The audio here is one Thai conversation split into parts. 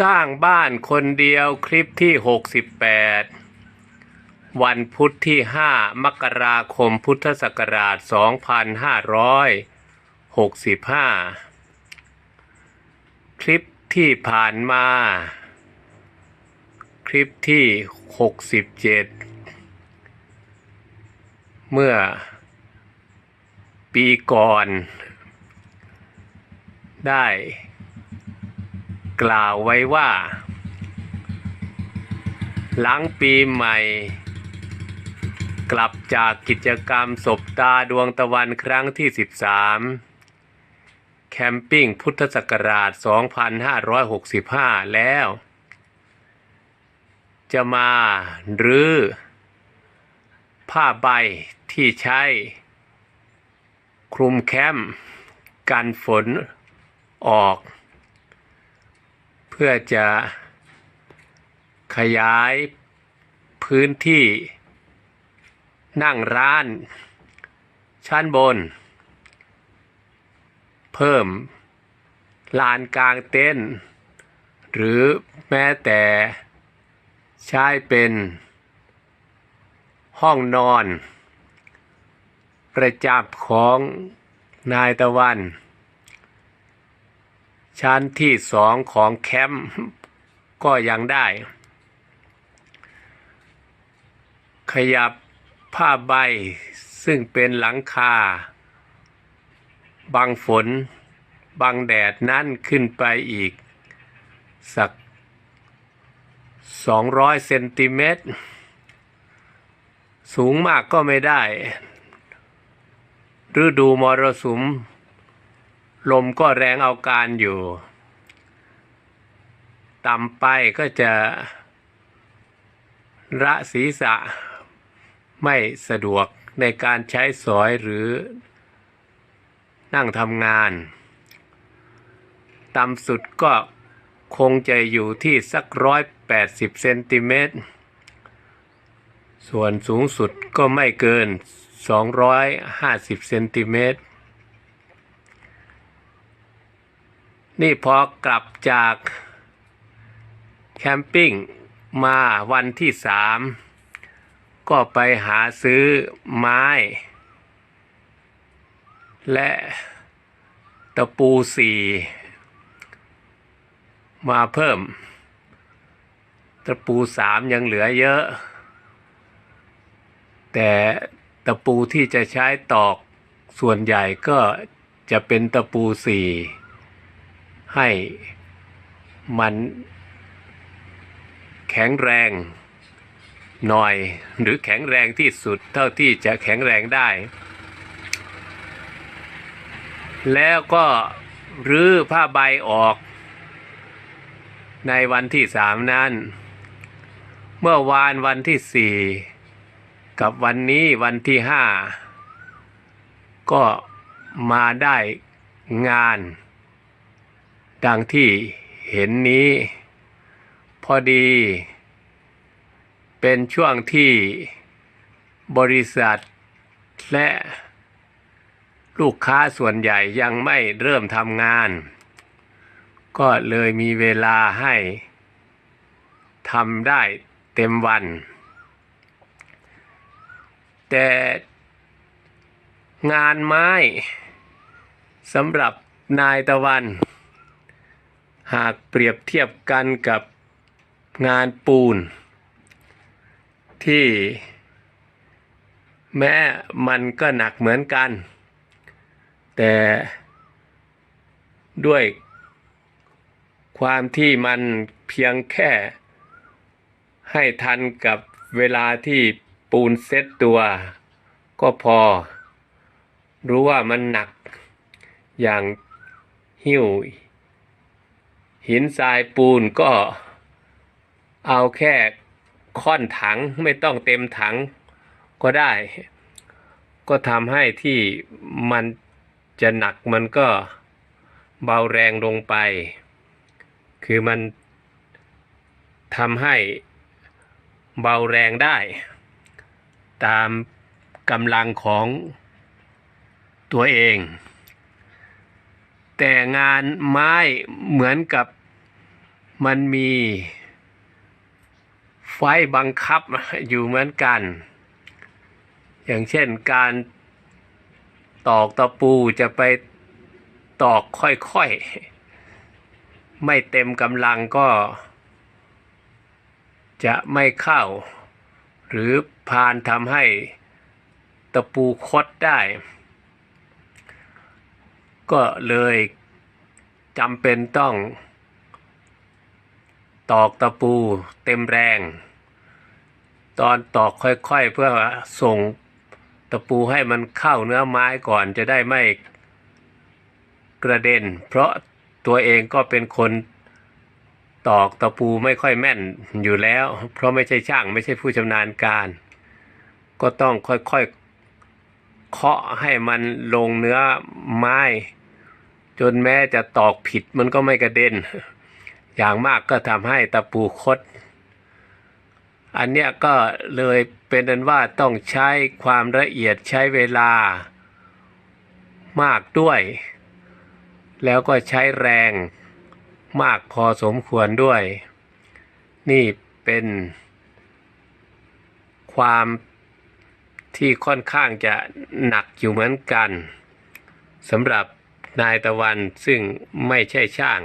สร้างบ้านคนเดียวคลิปที่ 68 วันพุธที่ 5 มกราคมพุทธศักราช 2565 คลิปที่ผ่านมา คลิปที่ 67 เมื่อปีก่อนได้ กล่าวไว้ว่า หลังปีใหม่ กลับจากกิจกรรมศบตาดวงตะวันครั้งที่ 13 แคมปิ้งพุทธศักราช 2565 แล้ว จะมาหรือ ผ้าใบที่ใช้ คลุมแคมป์กันฝนออก เพื่อจะขยายพื้นที่นั่งร้าน ชั้นบน เพิ่มลานกลางเต็นท์หรือแม้แต่ใช้เป็นห้องนอน ประจำของนายตะวัน ชั้นที่สองของแคมป์ก็ยังได้ ขยับผ้าใบซึ่งเป็นหลังคา บังฝน บังแดดนั่นขึ้นไปอีก สัก 200 เซนติเมตร สูงมากก็ไม่ได้ ฤดูมรสุม ลมก็แรงเอาการอยู่ ต่ำไปก็จะ ระศีรษะ ไม่สะดวกในการใช้สอยหรือ นั่งทำงาน ต่ำสุดก็คงจะอยู่ที่สักร้อยแปดสิบเซนติเมตร ส่วนสูงสุดก็ไม่เกิน 250เซนติเมตร นี่พอกลับจากแคมปิ้งมาวันที่สามก็ไปหาซื้อไม้ และตะปูสี่มาเพิ่ม ตะปูสามยังเหลือเยอะ แต่ตะปูที่จะใช้ตอกส่วนใหญ่ก็จะเป็นตะปูสี่ ให้มันแข็งแรงหน่อย หรือแข็งแรงที่สุดเท่าที่จะแข็งแรงได้ แล้วก็รื้อผ้าใบออก ในวันที่สามนั้น เมื่อวานวันที่สี่กับวันนี้วันที่ห้าก็มาได้งาน ดังที่เห็นนี้ พอดี เป็นช่วงที่บริษัทและลูกค้าส่วนใหญ่ยังไม่เริ่มทำงาน ก็เลยมีเวลาให้ทำได้เต็มวัน แต่งานไม้สำหรับนายตะวัน หากเปรียบเทียบกันกับงานปูน ที่แม้มันก็หนักเหมือนกัน แต่ด้วยความที่มันเพียงแค่ให้ทันกับเวลาที่ปูนเซ็ตตัว ก็พอ รู้ว่ามันหนักอย่างหิ้ว หินทรายปูนก็เอาแค่ค่อนถังไม่ต้องเต็มถังก็ได้ ก็ทำให้ที่มันจะหนักมันก็เบาแรงลงไป คือมันทำให้เบาแรงได้ ตามกำลังของตัวเอง แต่งานไม้เหมือนกับมันมีไฟบังคับอยู่เหมือนกัน อย่างเช่นการตอกตะปูจะไปตอกค่อยๆ ไม่เต็มกำลังก็จะไม่เข้า หรือพานทำให้ตะปูคดได้ ก็เลยจำเป็นต้องตอกตะปูเต็มแรง ตอนตอกค่อยๆเพื่อส่งตะปูให้มันเข้าเนื้อไม้ก่อนจะได้ไม่กระเด็น เพราะตัวเองก็เป็นคนตอกตะปูไม่ค่อยแม่นอยู่แล้ว เพราะไม่ใช่ช่างไม่ใช่ผู้ชำนาญการ ก็ต้องค่อยๆเคาะให้มันลงเนื้อไม้ จนแม้จะตอกผิดมันก็ไม่กระเด็น อย่างมากก็ทำให้ตะปูคด อันเนี้ยก็เลยเป็นอันว่าต้องใช้ความละเอียดใช้เวลามากด้วย แล้วก็ใช้แรงมากพอสมควรด้วย นี่เป็นความที่ค่อนข้างจะหนักอยู่เหมือนกันสำหรับ นายตะวันซึ่งไม่ใช่ช่าง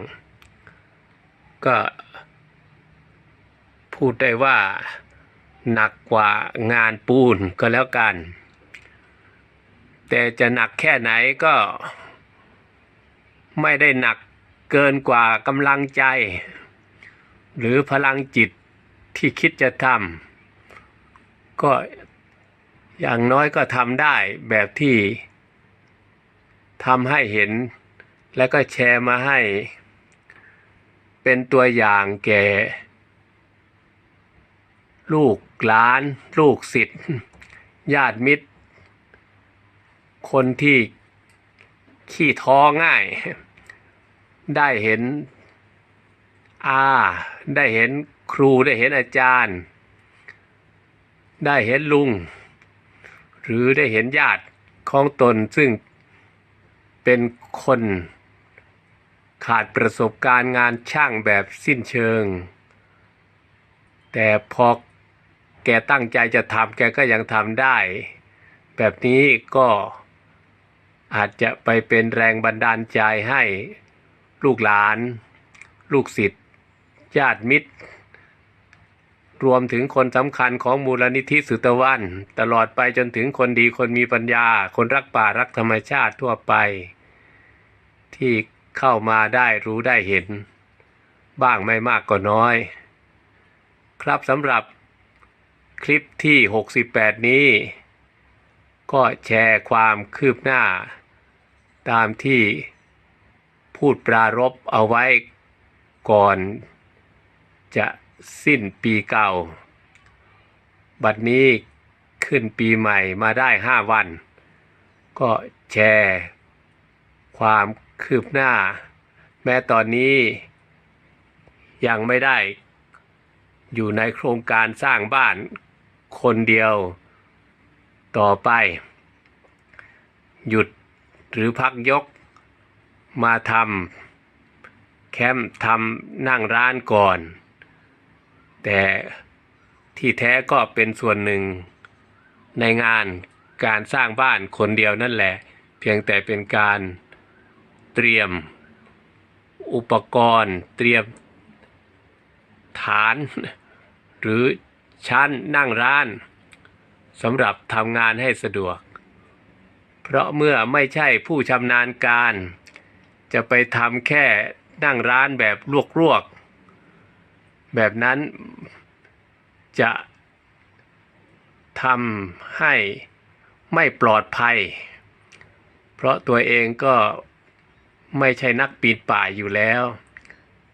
ก็ พูดได้ว่าหนักกว่างานปูนก็แล้วกัน แต่จะหนักแค่ไหนก็ ไม่ได้หนักเกินกว่ากำลังใจ หรือพลังจิตที่คิดจะทำก็อย่างน้อยก็ทำได้แบบที่ ทำให้เห็น และก็แชร์มาให้ เป็นตัวอย่างแก่ ลูกหลาน ลูกศิษย์ญาติมิตร คนที่ขี้ท้อง่าย ได้เห็นอาได้เห็นครูได้เห็นอาจารย์ ได้เห็นลุง หรือได้เห็นญาติของตนซึ่ง เป็นคนขาดประสบการณ์งานช่างแบบสิ้นเชิง แต่พอแกตั้งใจจะทำแกก็ยังทำได้ แบบนี้ก็อาจจะไปเป็นแรงบันดาลใจให้ลูกหลาน ลูกศิษย์ญาติมิตร รวมถึงคนสำคัญของมูลนิธิสุตวัน ตลอดไปจนถึงคนดีคนมีปัญญา คนรักป่ารักธรรมชาติทั่วไป ที่เข้ามาได้รู้ได้เห็น บ้างไม่มากก็น้อย ครับสำหรับคลิปที่ 68 นี้ ก็แชร์ความคืบหน้า ตามที่พูดปรารบเอาไว้ก่อน จะสิ้นปีเก่า บัดนี้ขึ้นปีใหม่มาได้ห้าวัน ก็แชร์ความ คืบหน้า แม้ตอนนี้ ยังไม่ได้ อยู่ในโครงการสร้างบ้านคนเดียวต่อไป หยุดหรือพักยกมาทำแคมป์ทำนั่งร้านก่อน แต่ที่แท้ก็เป็นส่วนหนึ่งในงานการสร้างบ้านคนเดียวนั่นแหละ เพียงแต่เป็นการ เตรียมอุปกรณ์ เตรียมฐาน หรือชั้นนั่งร้านสำหรับทำงานให้สะดวก เพราะเมื่อไม่ใช่ผู้ชำนาญการ จะไปทำแค่นั่งร้านแบบลวกๆ แบบนั้นจะทำให้ไม่ปลอดภัย เพราะตัวเองก็ ไม่ใช่นักปีนป่ายอยู่แล้ว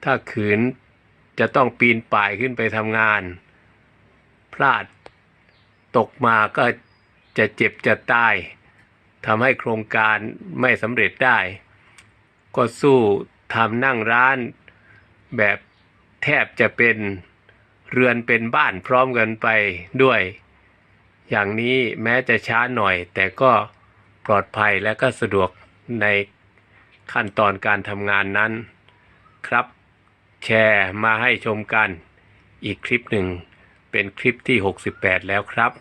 ถ้าขืนจะต้องปีนป่ายขึ้นไปทำงาน พลาดตกมาก็จะเจ็บจะตายทำให้โครงการไม่สำเร็จได้ ก็สู้ทำนั่งร้านแบบแทบจะเป็นเรือนเป็นบ้านพร้อมกันไปด้วย อย่างนี้แม้จะช้าหน่อย แต่ก็ปลอดภัยและก็สะดวกใน ขั้นตอนการทำงานนั้นครับ แชร์มาให้ชมกันอีกคลิปหนึ่งเป็นคลิปที่ 68 แล้วครับ